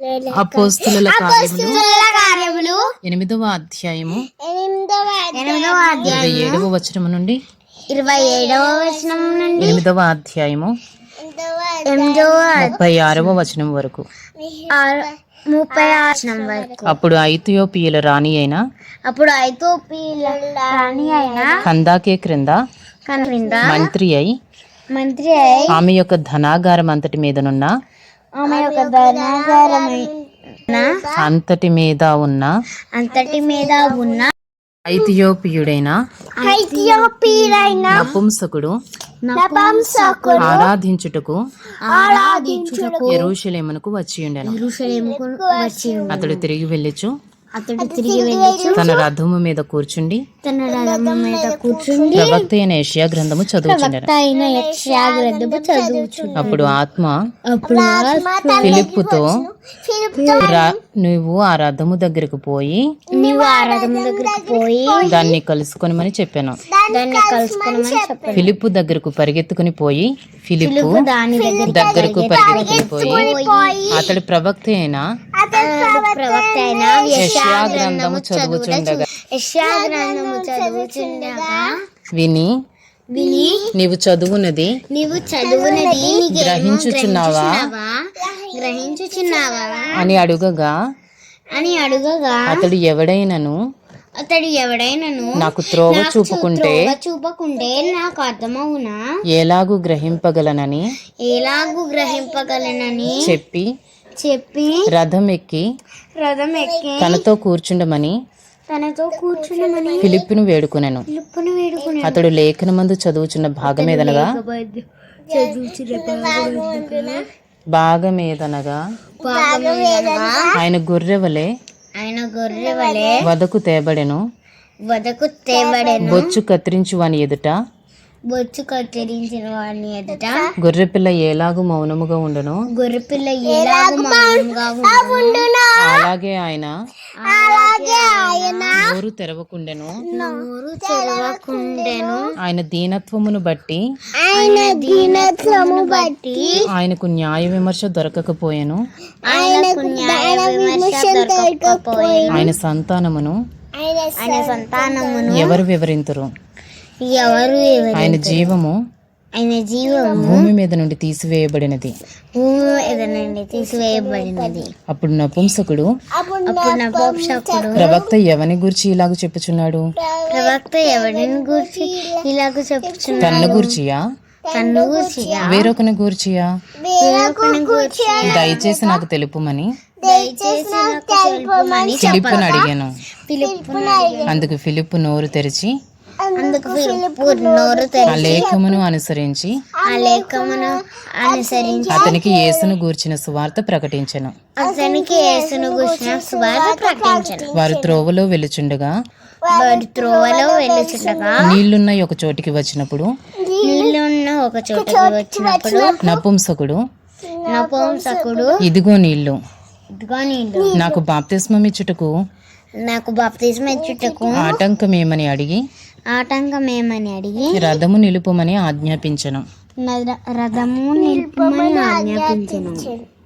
అపోస్తుల కార్యములు. కార్యములు. ఎనిమిదవ అధ్యాయము. ఎనిమిదవ అధ్యాయం ఇరవై ఏడవ వచనము నుండి. ఇరవై ఏడవ వచనం నుండి. ఎనిమిదవ అధ్యాయము. ముప్పై ఆరవ వచనం వరకు. ఆరు ముప్పై వచనం వరకు. అప్పుడు ఐథియోపియల రాణి అయిన అప్పుడు ఐతో రాణి అయిన కందాకే క్రింద కనువింద మంత్రి అయి మంత్రి అయి ఆమె యొక్క ధనాగారం అంతటి మీదనున్న ఆమె యొక్క ధనాగారమైన అంతటి మీద ఉన్న అంతటి మీద ఉన్న ఐథియోపియుడైన ఐథియోపియైన నపుంసకుడు నపంసకుడు ఆరాధించుటకు ఆరాధించుటకు ఎరుషలేమునకు వచ్చి ఉండెను. యెరూషలేముకు వచ్చి. అతడు తిరిగి వెళ్ళుచు. అతడు తిరిగి వెళ్ళి తన రథము మీద కూర్చుండి. తన రథం మీద కూర్చుండి ప్రవక్త అయిన ఏషియా గ్రంథము చదువుచుండెను. అయిన యక్షాగ్రద్దపు చదువుచు అప్పుడు ఆత్మ అప్పుడు ఫిలిప్పుతో నువ్వు ఆ రథము దగ్గరకు పోయి నీవు ఆ రథం దగ్గరికి పోయి దాన్ని కలుసుకొనమని చెప్పాను. దాన్ని కలుసుకోమని చెప్పాడు ఫిలిప్పు దగ్గరకు పరిగెత్తుకుని పోయి ఫిలిప్పు దాని దగ్గర దగ్గరకు పరిగెత్తుకుని పోయి అతడి ప్రవక్త అయిన ప్రవక్త అయిన యెషయా గ్రంథము చదువుచుండగా. యక్షా గ్రంథము చదువుచుండగా. విని. విని. నీవు చదువునది. నీవు చదువునది గ్రహించుచున్నావా? గ్రహించుచున్నావా? అని అడుగగా. అని అడుగగా. అతడు ఎవడైనను? అతడు ఎవడైనను? నాకు త్రోవ చూపుకుంటే చూపకుంటే నాకు అర్థమవునా? ఎలాగు గ్రహింపగలనని? ఎలాగూ గ్రహింపగలనని? చెప్పి చెప్పి రథం ఎక్కి రథం ఎక్కి తనతో కూర్చుండమని తనతో కూర్చున్నమని ఫిలిప్పును వేడుకొనెను. పిలుపుని వేడుకుని అతడు లేఖనమందు చదువుచున్న భాగమేదనగా? భాగమేదనగా? భాగమేదనగా? ఆయన గొర్రెవలే ఆయన గొర్రె వలె వదకు తేబడెను. వదకు తేబడెను. బొచ్చు కత్తిరించు వాని ఎదుట బొచ్చు కత్తిరించిన వాడిని ఎదుట. గొర్రెపిల్ల ఏలాగు మౌనముగా ఉండను? గొర్రెపిల్ల ఎలాగూ మౌనంగా ఉండును. అలాగే ఆయన అలాగే ఆయన నోరు తెరవకుండెను. నోరు తెరవకుండెను. ఆయన దీనత్వమును బట్టి ఆయన దీనత్వము బట్టి ఆయనకు న్యాయ విమర్శ దొరకకపోయెను. ఆయనకు న్యాయ విమర్శ దొరకకపోయేను. ఆయన సంతానమును ఆయన సంతానమును ఎవరు వివరింతురు? ఎవరు ఆయన జీవము ఆయన జీవము భూమి మీద నుండి తీసివేయబడినది. భూమి ఎదనండి తీసివేయబడినది. అప్పుడు నపుంసకుడు అప్పుడు నపోక్షకుడు ప్రవక్త ఎవని గురించి ఇలాగ చెప్పుచున్నాడు? ప్రవక్త ఎవరిని గురించి ఇలాగ చెప్పుచున్నాడు? తన్ను గూర్చియా? తన్ను గురించి వేరొకని గూర్చియా? వేరొకని దయచేసి నాకు తెలుపుమని దయచేసి నాకు తెలుపమని ఫిలిప్పును అడిగాను. పిలుపు అందుకు ఫిలిప్పు నోరు తెరిచి అందుకు నోరు ఆ లేఖమును అనుసరించి ఆ లేఖమును అనుసరించి అతనికి యేసును గూర్చిన సువార్త ప్రకటించెను. అతనికి యేసును గురించిన సువార్త ప్రకటించను. వారు త్రోవలో వెలుచుండగా వారి త్రోవలో వెళ్ళుచుండగా నీళ్ళున్న ఒక చోటికి వచ్చినప్పుడు నీళ్ళున్న ఒక చోటకి వచ్చినప్పుడు నపుంసకుడు నపుంసకుడు ఇదిగో నీళ్ళు. ఇదిగో నీళ్ళు నాకు బాప్తిస్మం ఇచ్చుటకు నాకు బాప్తిజం ఇచ్చుటకు ఆటంకమేమని అడిగి ఆటంకమేమని అడిగి రథము నిలుపుమని ఆజ్ఞాపించను. రథము నిలుపమని ఆజ్ఞాపించను.